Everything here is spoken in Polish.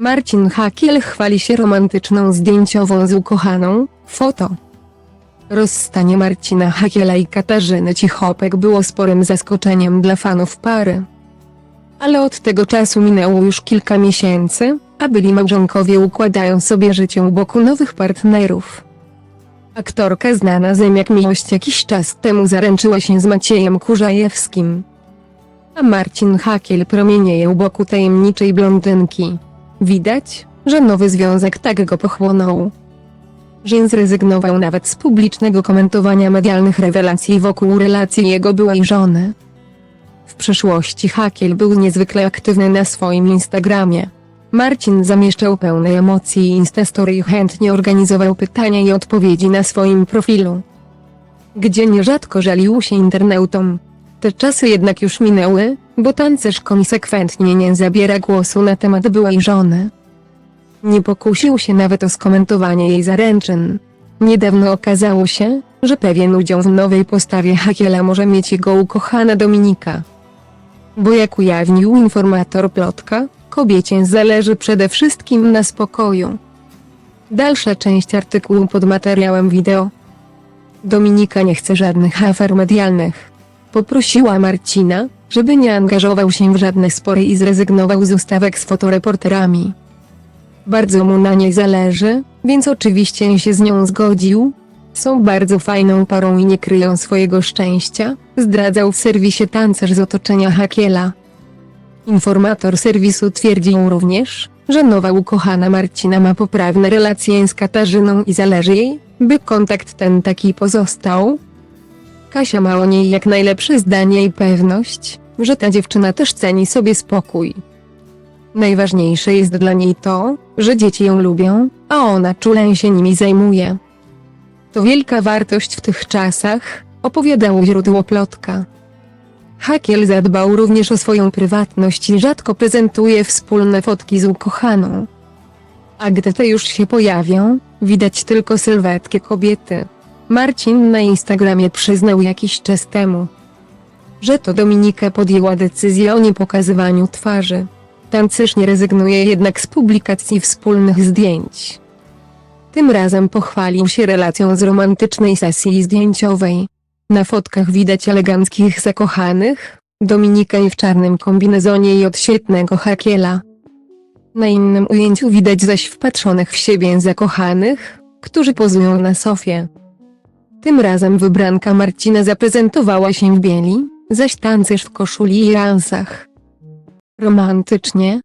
Marcin Hakiel chwali się romantyczną zdjęciową z ukochaną, foto. Rozstanie Marcina Hakiela i Katarzyny Cichopek było sporym zaskoczeniem dla fanów pary. Ale od tego czasu minęło już kilka miesięcy, a byli małżonkowie układają sobie życie u boku nowych partnerów. Aktorka znana z jak miłość jakiś czas temu zaręczyła się z Maciejem Kurzajewskim. A Marcin Hakiel promienieje u boku tajemniczej blondynki. Widać, że nowy związek tak go pochłonął. Że zrezygnował nawet z publicznego komentowania medialnych rewelacji wokół relacji jego byłej żony. W przeszłości Hakiel był niezwykle aktywny na swoim Instagramie. Marcin zamieszczał pełne emocji Instastory i chętnie organizował pytania i odpowiedzi na swoim profilu. Gdzie nierzadko żalił się internautom. Te czasy jednak już minęły, bo tancerz konsekwentnie nie zabiera głosu na temat byłej żony. Nie pokusił się nawet o skomentowanie jej zaręczyn. Niedawno okazało się, że pewien udział w nowej postawie Hakiela może mieć jego ukochana Dominika. Bo jak ujawnił informator Plotka, kobiecie zależy przede wszystkim na spokoju. Dalsza część artykułu pod materiałem wideo. Dominika nie chce żadnych afer medialnych. Poprosiła Marcina, żeby nie angażował się w żadne spory i zrezygnował z ustawek z fotoreporterami. Bardzo mu na niej zależy, więc oczywiście się z nią zgodził. Są bardzo fajną parą i nie kryją swojego szczęścia, zdradzał w serwisie tancerz z otoczenia Hakiela. Informator serwisu twierdził również, że nowa ukochana Marcina ma poprawne relacje z Katarzyną i zależy jej, by kontakt ten taki pozostał. Kasia ma o niej jak najlepsze zdanie i pewność, że ta dziewczyna też ceni sobie spokój. Najważniejsze jest dla niej to, że dzieci ją lubią, a ona czule się nimi zajmuje. To wielka wartość w tych czasach, opowiadało źródło plotka. Hakiel zadbał również o swoją prywatność i rzadko prezentuje wspólne fotki z ukochaną. A gdy te już się pojawią, widać tylko sylwetkę kobiety. Marcin na Instagramie przyznał jakiś czas temu, że to Dominika podjęła decyzję o niepokazywaniu twarzy. Tancerz nie rezygnuje jednak z publikacji wspólnych zdjęć. Tym razem pochwalił się relacją z romantycznej sesji zdjęciowej. Na fotkach widać eleganckich zakochanych, Dominikę w czarnym kombinezonie i od świetnego Hakiela. Na innym ujęciu widać zaś wpatrzonych w siebie zakochanych, którzy pozują na sofie. Tym razem wybranka Marcina zaprezentowała się w bieli, zaś tancerz w koszuli i ransach. Romantycznie,